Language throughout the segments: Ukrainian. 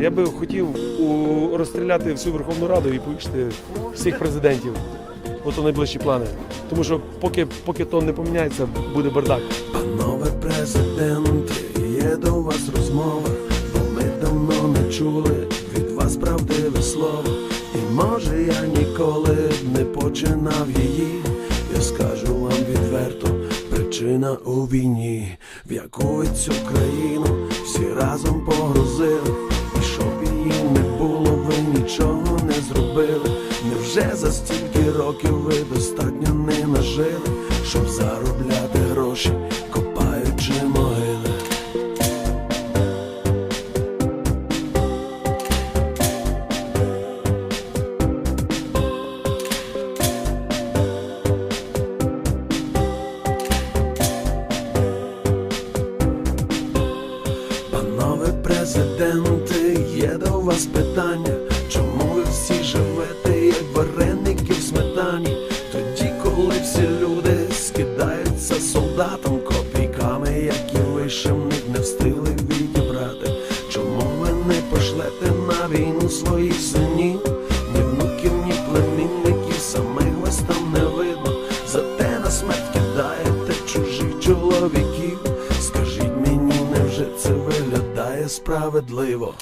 Я би хотів розстріляти всю Верховну Раду і повішати всіх президентів. Ото найближчі плани. Тому що поки, поки то не поміняється, буде бардак. Панове президенти, є до вас розмова, бо ми давно не чули від вас правдиве слово. І може я ніколи не починав її. Я скажу вам відверто, причина у війні, в яку цю країну нічого не зробили. Невже за стільки років ви достатньо не нажили, щоб заробляти гроші, копаючи могили? Панове президенти, є до вас питання, чому ви всі живете, як вареники в сметані, тоді, коли всі люди скидаються солдатам копійками, які ви ще в них не встигли відібрати. Чому ви не пошлете на війну своїх синів? Ні внуків, ні племінників, самих вас там не видно. Зате на смерть кидаєте чужих чоловіків. Скажіть мені, невже це виглядає справедливо?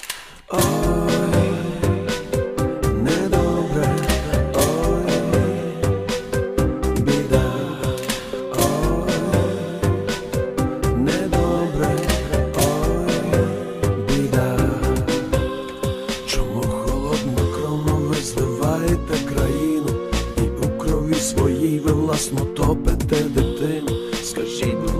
Своїй ви власно топите дитину Скажіть,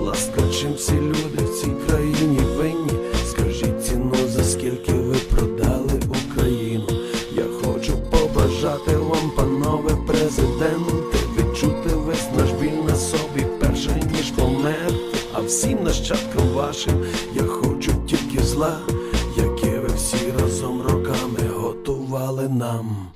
побажати вам, панове президенти Відчути весь наш біль на собі перше ніж померти А всім нащадкам вашим я хочу тільки зла Яке ви всі разом роками готували нам.